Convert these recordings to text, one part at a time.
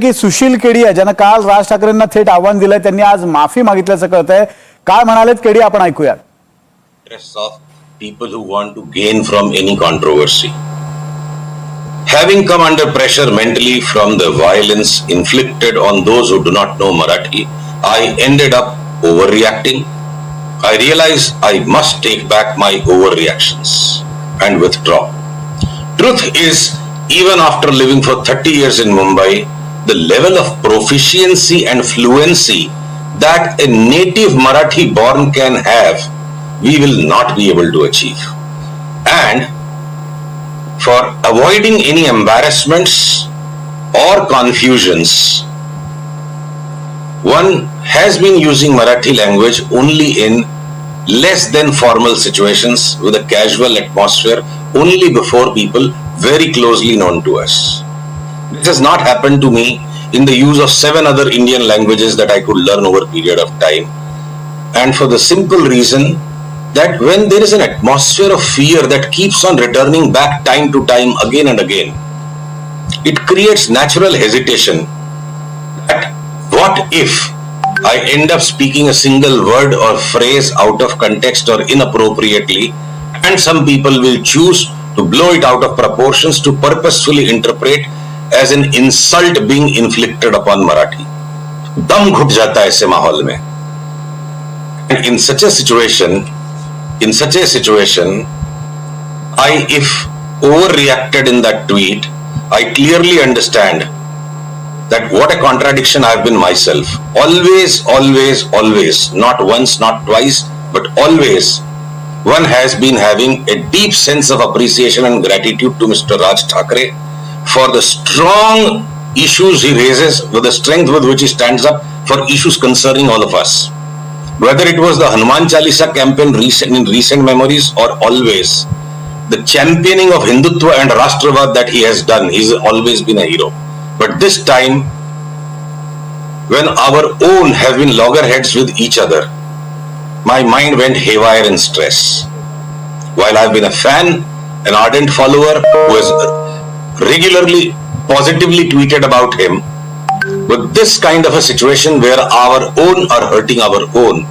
की सुशील केडिया ज्यांना काल राज ठाकरेंना थेट आव्हान दिलंय त्यांनी आज माफ़ी मागितल्याचं कळत आहे काय म्हणालेत केडी आपण ऐकूया interests of people who want to gain from any controversy. Having come under pressure mentally from the violence inflicted on those who do not know Marathi, I ended up overreacting. I realized I must take back my overreactions and withdraw. Truth is, even after living for 30 years in Mumbai, the level of proficiency and fluency that a native Marathi born can have, we will not be able to achieve. And for avoiding any embarrassments or confusions, one has been using Marathi language only in less than formal situations with a casual atmosphere only before people very closely known to us. This has not happened to me in the use of seven other Indian languages that I could learn over a period of time. And for the simple reason that when there is an atmosphere of fear that keeps on returning back time to time again and again, it creates natural hesitation that what if I end up speaking a single word or phrase out of context or inappropriately, and some people will choose to blow it out of proportions to purposefully interpret as an insult being inflicted upon Marathi. दम घुट जाता है ऐसे माहौल में And in such a situation, in such a situation, I, if overreacted in that tweet, I clearly understand that what a contradiction I've been myself. Always, always, always, not once, not twice, but always, one has been having a deep sense of appreciation and gratitude to Mr. Raj Thackeray for the strong issues he raises, with the strength with which he stands up for issues concerning all of us. Whether it was the Hanuman Chalisa campaign recent, in recent memories or always, the championing of Hindutva and Rashtravad that he has done, he's always been a hero. But this time, when our own have been loggerheads with each other, my mind went haywire in stress. While I've been a fan, an ardent follower who has regularly positively tweeted about him, with this kind of a situation where our own are hurting our own,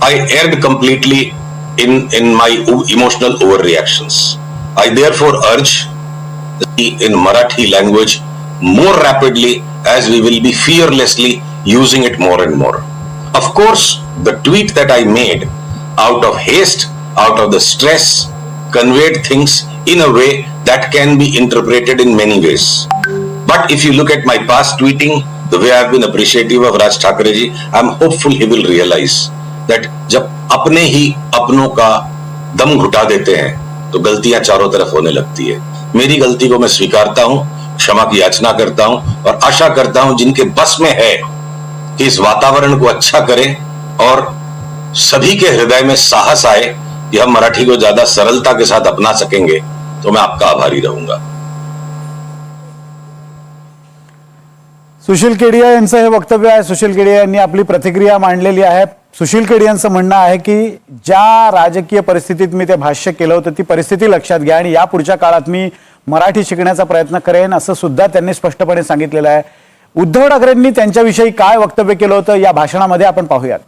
I erred completely in, in my emotional overreactions. I therefore urge in Marathi language more rapidly as we will be fearlessly using it more and more. Of course, the tweet that I made out of haste, out of the stress, conveyed things in a way that can be interpreted in many ways. But if you look at my past tweeting, the way I've been appreciative of Raj Thackeray ji, I'm hopeful he will realize that जब अपने ही अपनों का दम घुटा देते हैं तो गलतियाँ चारों तरफ़ होने लगती है मेरी गलती को मैं स्वीकारता हूँ क्षमा की याचना करता हूँ और आशा करता हूँ जिनके बस में है कि इस वातावरण को अच्छा करें और सभी के हृदय में साहस आए कि हम मराठी को ज़्यादा सरलता के साथ अपना सकेंगे तो मैं आपका आभारी रहूंगा। सुशील केडिया यांचं हे वक्तव्य आहे. सुशील केडिया यांनी आपली प्रतिक्रिया मांडलेली आहे. सुशील केडियांचं म्हणणं आहे की ज्या राजकीय परिस्थितीत मी ते भाष्य केलं होतं ती परिस्थिती लक्षात घ्या आणि या पुढच्या काळात मी मराठी शिकण्याचा प्रयत्न करेन असं सुद्धा त्यांनी स्पष्टपणे सांगितलेलं आहे. उद्धव ठाकरेंनी त्यांच्याविषयी काय वक्तव्य केलं होतं या भाषणामध्ये आपण पाहूयात.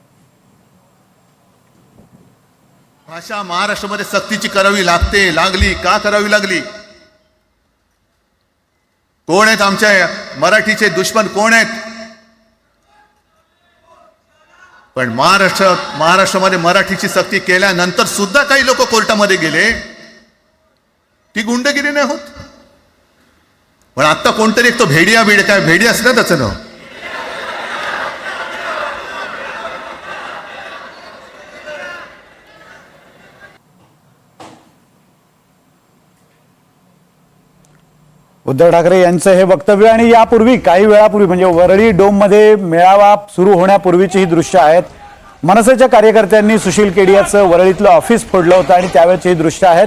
भाषा महाराष्ट्रामध्ये सक्तीची करावी लागते लागली. का करावी लागली? कोण आहेत आमच्या मराठीचे दुश्मन? कोण आहेत? पण महाराष्ट्र महाराष्ट्रामध्ये मराठीची सक्ती केल्यानंतर सुद्धा काही लोक कोर्टामध्ये गेले. ती गुंडगिरी नाही होत. पण आत्ता कोणतरी एक तो भेडिया बीड काय भेडिया असलं त्याचं नाव. उद्धव ठाकरे यांचं हे वक्तव्य आणि यापूर्वी काही वेळापूर्वी म्हणजे वरळी डोममध्ये मेळावा सुरू होण्यापूर्वीची ही दृश्य आहेत. मनसेच्या कार्यकर्त्यांनी सुशील केडियाचं वरळीतलं ऑफिस फोडलं होतं आणि त्यावेळेची ही दृश्य आहेत.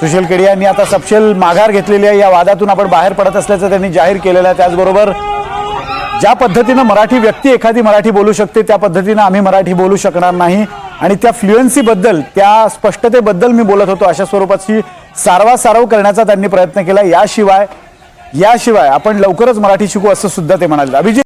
सुशील केडियांनी आता सपशेल माघार घेतलेली आहे. या वादातून आपण बाहेर पडत असल्याचं त्यांनी जाहीर केलेलं आहे. त्याचबरोबर ज्या पद्धतीनं मराठी व्यक्ती एखादी मराठी बोलू शकते त्या पद्धतीनं आम्ही मराठी बोलू शकणार नाही. आणि त्या फ्लुएन्सीबद्दल त्या स्पष्टतेबद्दल मी बोलत होतो अशा स्वरूपाची सारवासारव करण्याचा त्यांनी प्रयत्न केला. याशिवाय याशिवाय आपण लवकरच मराठी शिकू असं सुद्धा ते म्हणाले. अभिजित